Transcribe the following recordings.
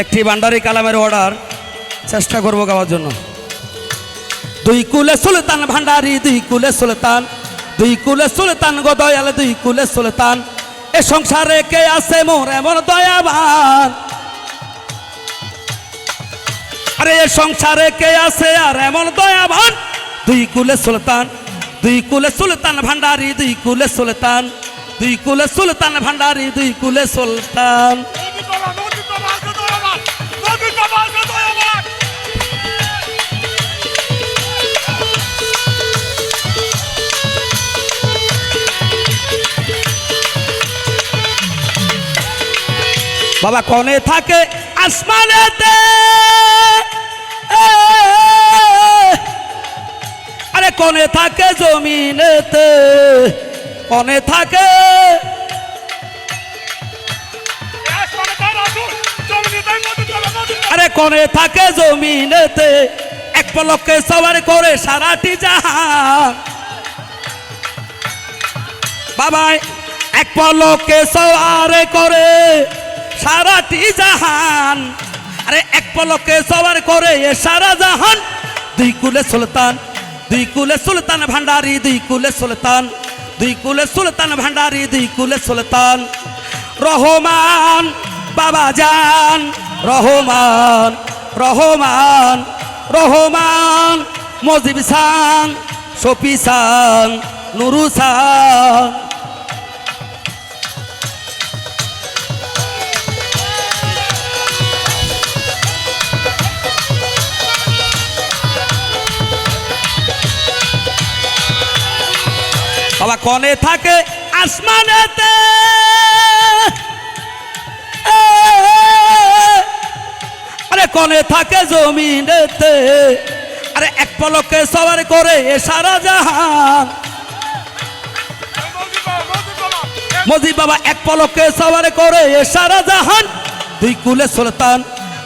একটি ভান্ডারি কালামের অর্ডার চেষ্টা করব গাওয়ার জন্য। দুই কুলে সুলতান ভান্ডারি, দুই কুলে সুলতান, দুই কুলে সুলতান গো দয়াল, দুই কুলে সুলতান। এ সংসারে কে আছে মোর এমন দয়াবান? আরে এ সংসারে কে আছে আর এমন দয়াবান? দুই কুলে সুলতান, দুই কুলে সুলতান ভান্ডারি, দুই কুলে সুলতান, দুই কুলে সুলতান ভান্ডারি, দুই কুলে সুলতান। বাবা কনে থাকে আসমানেতে আরে কনে থাকে জমিনেতে কনে থাকে। আরে কনে থাকে জমিনেতে এক পলকে সবার করে সারাটি জাহান। বাবা এক পলকে সওয়ারে করে সারাটি জাহান। আরে এক পলকে সবার করে এ সারা জাহান। দুই কুলে সুলতান, দুই কুলে সুলতান ভান্ডারি, দুই কুলে সুলতান, দুই কুলে সুলতান ভান্ডারি, দুই কুলে সুলতান। রহমান, বাবা জান, রহমান রহমান রহমান, মজিব সান, শফি সান, নুরু সান। বাবা কনে থাকে? আসমানেতে। আরে কনে থাকে জমিনেতে। আরে এক পলকে সবার করে সারা জাহান। মোদি বাবা, এক পলকে সবার করে সারা জাহান। দুই কুলে সুলতান,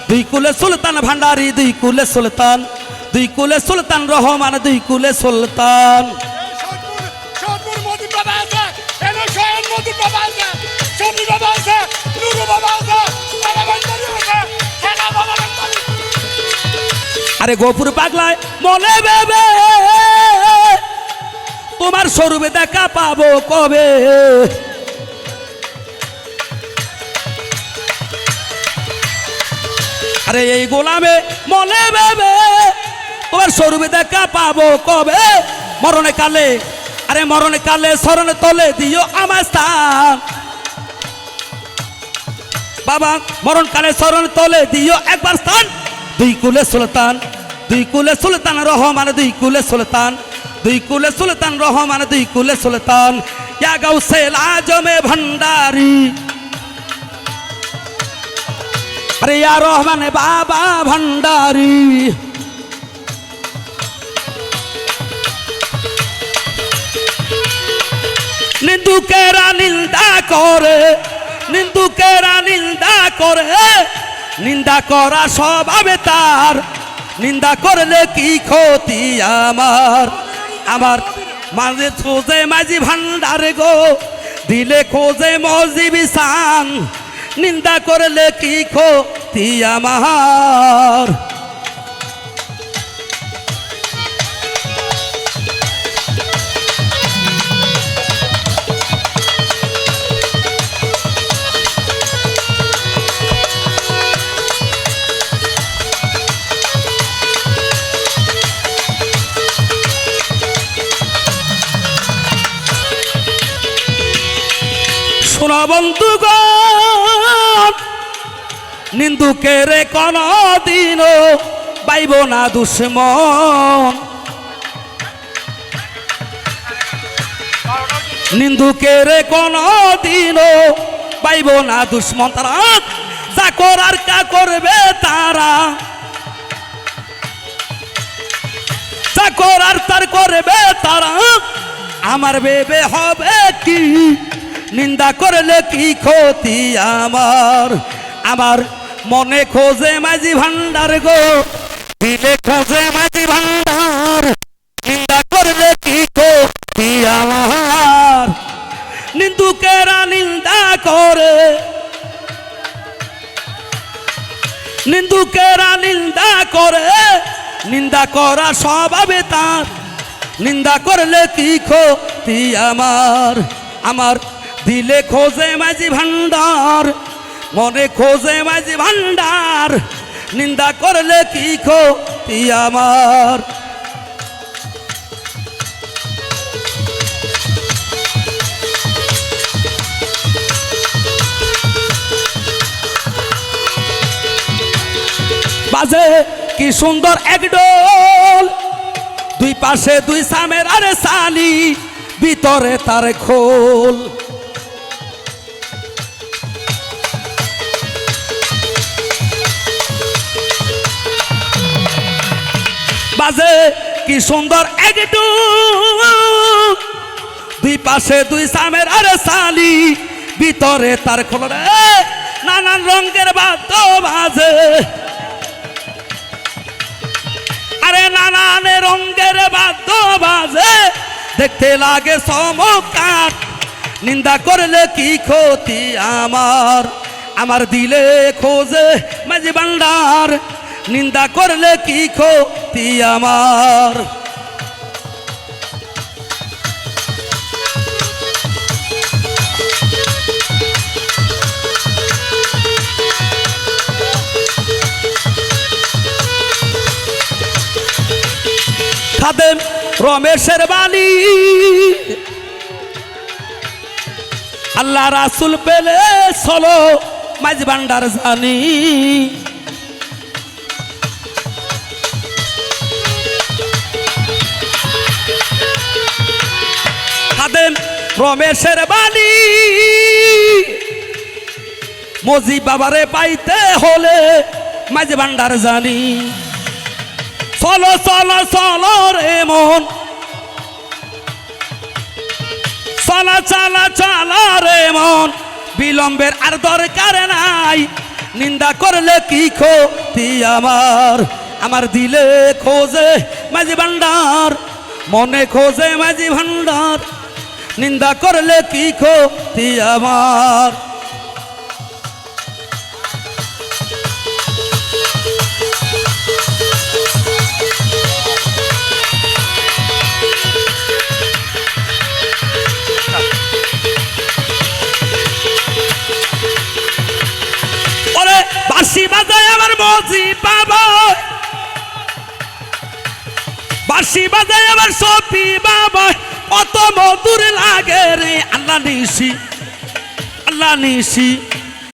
দুই কুলে সুলতান ভান্ডারি, দুই কুলে সুলতান, দুই কুলে সুলতান রহমান, দুই কুলে সুলতান। আরে গোপুর পাগলায়, মনে বেবে, তোমার স্বরূপে দেখা পাবো কবে? আরে এই গোলামে মনে বেবে, তোমার স্বরূপে দেখা পাবো কবে? মরণে কালে আরে মরণে কালে, স্মরণে তলে দিও আমার স্থান। বাবা, মরণ কালে, স্মরণ তলে দিও একবার স্থান। দুই কুলে সুলতান, দুই কুলে সুলতান রহমান, দুই কুলে সুলতান, দুই কুলে সুলতান রহমান, দুই কুলে সুলতান। আজমে ভণ্ডারি আরে ইয়া রহমান, বাবা ভণ্ডারি নিন্দুকেরা নিন্দা করে, নিন্দুকেরা নিন্দা করে। নিন্দা করা স্বভাবে তার। নিন্দা করলে কি ক্ষতি আমার? আমার মাঝে খোঁজে মাঝি ভান্ডার গো, দিলে খোঁজে মজিবি সান নিন্দা করলে কি ক্ষতি আমার? শোনা বন্ধুগণ, নিন্দুকের কোন দিন পাইব না দুশ্মন। নিন্দুকের কোন দিন পাইব না দুশ্মন। তারা যা করার কা করবে তারা? যা করার তার করবে তারা? আমার বেবে হবে কি? নিন্দা করলে কি ক্ষতি আমার? আমার মনে খোঁজে মাঝি ভান্ডার গো। দিলে খোঁজে মাঝি ভান্ডার নিন্দা করলে কি ক্ষতি আমার? নিন্দুকেরা নিন্দা করে। নিন্দুকেরা নিন্দা করে। নিন্দা করা স্বভাবে তার। নিন্দা করলে কি ক্ষতি আমার? আমার দিলে খোঁজে মাঝি ভান্ডার, মনে খোঁজে মাঝি ভান্ডার, নিন্দা করলে কি ক্ষতি আমার? বাজে কি সুন্দর একডোল দুই পাশে দুই সামের আরে সালি, ভিতরে তার খোল। বাজে কি সুন্দর একডোল দুই পাশে দুই সামের আরে সালি, ভিতরে তার খোল রে, নানান রঙের বাদ্য বাজে। আরে নানান রঙের বাদ্য বাজে, দেখতে লাগে চমৎকার। নিন্দা করলে কি ক্ষতি আমার? আমার দিলে খোঁজে মাঝি ভান্ডার। নিন্দা করলে কি ক্ষতি আমার। খাদেম রমেশের বাণী। আল্লাহ রাসুল পেলে চলো মাঝ ভান্ডার জানি। রমেশের বাণী। মজি বাবারে পাইতে হলে মাঝ ভান্ডার জানি। চলো চলো চলো রে মন। চলা, চালা চালা রে মন। বিলম্বের আর দরকার নাই। নিন্দা করলে কি ক্ষতি আমার? আমার দিলে খোঁজে মাঝি ভান্ডার। মনে খোঁজে মাঝি ভান্ডার। নিন্দা করলে কি ক্ষতি আমার? বাঁশি বাজায় আমার মজি বাবা। বাঁশি বাজায় আমার সপি বাবা। কত মধুর লাগে রে আল্লাহ নিশি আল্লাহ নিশি।